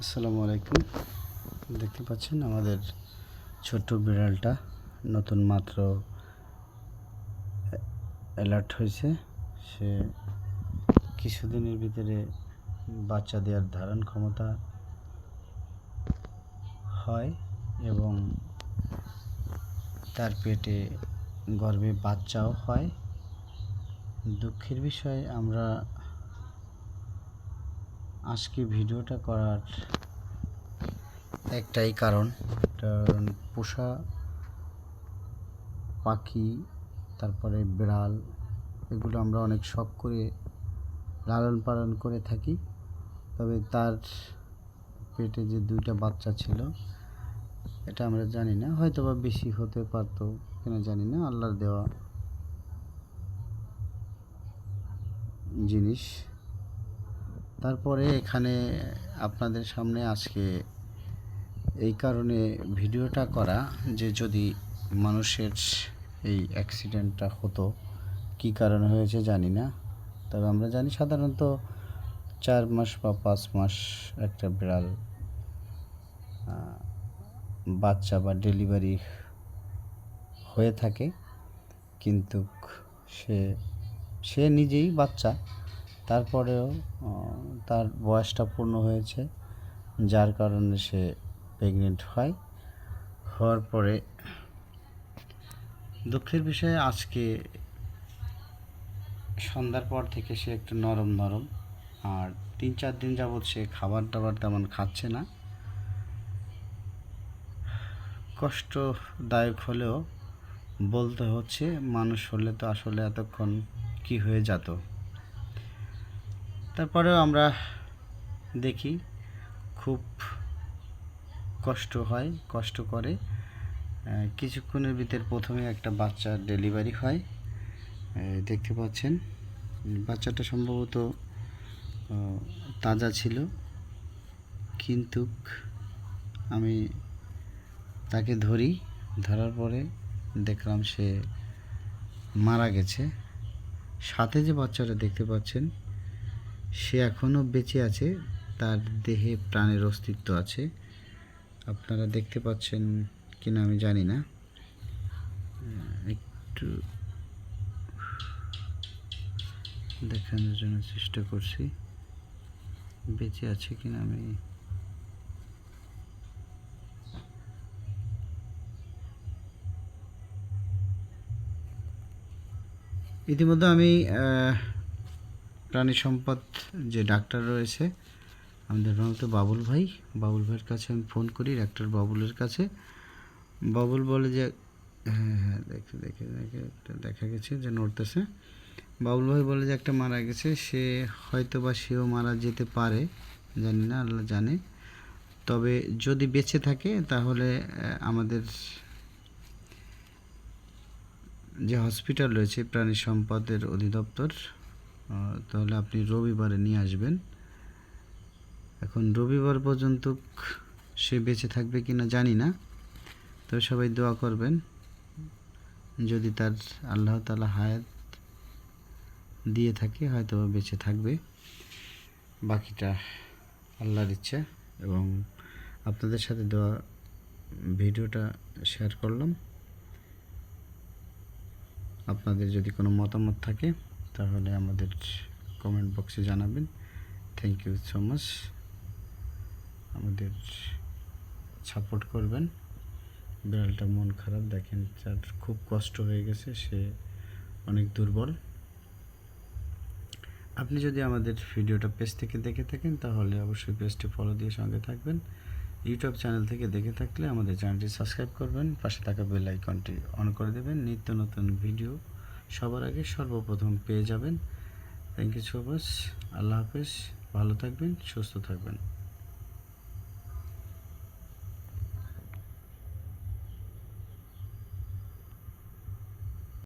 আসসালামু আলাইকুম। দেখতে পাচ্ছেন আমাদের ছোট্ট বিড়ালটা নতুন মাত্র অ্যালার্ট হয়েছে। সে কিছুদিনের ভিতরে বাচ্চা দেওয়ার ধারণ ক্ষমতা হয় এবং তার পেটে গর্ভে বাচ্চাও হয়। দুঃখের বিষয়, আমরা আজকে ভিডিওটা করার একটাই কারণ পোষা পাখি, তারপরে বিড়াল, এগুলো আমরা অনেক শখ করে লালন পালন করে থাকি। তবে তার পেটে যে দুইটা বাচ্চা ছিল, এটা আমরা জানি না। হয়তো বা বেশি হতে পারতো কিনা জানি না, আল্লাহর দেওয়া জিনিস। তারপরে এখানে আপনাদের সামনে আজকে এই কারণে ভিডিওটা করা যে যদি মানুষের এই অ্যাক্সিডেন্টটা হতো, কী কারণে হয়েছে জানি না। তবে আমরা জানি সাধারণত চার মাস বা পাঁচ মাস একটা বিড়াল বাচ্চা বা ডেলিভারি হয়ে থাকে, কিন্তু সে সে নিজেই বাচ্চা। তারপরেও তার বয়সটা পূর্ণ হয়েছে, যার কারণে সে প্রেগনেন্ট হয়। হওয়ার পরে দুঃখের বিষয়ে আজকে সন্ধ্যার পর থেকে সে একটু নরম নরম, আর তিন চার দিন যাবৎ সে খাবার দাবার তেমন খাচ্ছে না। কষ্টদায়ক হলেও বলতে হচ্ছে, মানুষ হলে তো আসলে এতক্ষণ কি হয়ে যেত? তারপরেও আমরা দেখি, খুব কষ্ট হয়, কষ্ট করে। কিছুক্ষণের ভিতর প্রথমে একটা বাচ্চার ডেলিভারি হয়। দেখতে পাচ্ছেন, বাচ্চাটা সম্ভবত তাজা ছিল। কিন্তু আমি তাকে ধরি, ধরার পরে দেখলাম সে মারা গেছে। সাথে যে বাচ্চাটা দেখতে পাচ্ছেন সে এখনও বেঁচে আছে, তার দেহে প্রাণের অস্তিত্ব আছে। আপনারা দেখতে পাচ্ছেন কিনা আমি জানি না। একটু দেখানোর জন্য চেষ্টা করছি। বেঁচে আছে কিনা আমি ইতিমধ্যে আমি প্রাণী সম্পদ যে ডাক্তার রয়েছে, আমাদের রণত বাবুল ভাই। বাবুল ভাইয়ের কাছে আমি ফোন করি, ডাক্তার বাবুলের কাছে। বাবুল বলে যে হ্যাঁ হ্যাঁ দেখে দেখে দেখে, একটা দেখা গেছে যে নড়তেছে। বাবুল ভাই বলে যে একটা মারা গেছে, সে হয়তো বা সেও মারা যেতে পারে, জানি না, আল্লাহ জানে। তবে যদি বেঁচে থাকে, তাহলে আমাদের যে হসপিটাল রয়েছে, প্রাণী সম্পদের অধিদপ্তর তাহলে আপনি রবিবারে নিয়ে আসবেন। এখন রবিবার পর্যন্ত সে বেঁচে থাকবে কি না জানি না তো সবাই দোয়া করবেন, যদি তার আল্লাহ তালা হায়াত দিয়ে থাকে, হয়তো বেঁচে থাকবে। বাকিটা আল্লাহর ইচ্ছা এবং আপনাদের সাথে দেওয়া ভিডিওটা শেয়ার করলাম। আপনাদের যদি কোনো মতামত থাকে তাহলে আমাদের কমেন্ট বক্সে জানাবেন। থ্যাংক ইউ সো মাচ আমাদের সাপোর্ট করবেন। বিড়ালটা মন খারাপ, দেখেন তার খুব কষ্ট হয়ে গেছে, সে অনেক দুর্বল। আপনি যদি আমাদের ভিডিওটা পেজ থেকে দেখে থাকেন, তাহলে অবশ্যই পেজটি ফলো দিয়ে সঙ্গে থাকবেন। ইউটিউব চ্যানেল থেকে দেখে থাকলে আমাদের চ্যানেলটি সাবস্ক্রাইব করবেন, পাশে থাকা বেল আইকনটি অন করে দেবেন। নিত্য নতুন ভিডিও সবার আগে সর্বপ্রথম পেয়ে যাবেন। থ্যাংক ইউ সো মাচ আল্লাহ হাফেজ। ভালো থাকবেন, সুস্থ থাকবেন।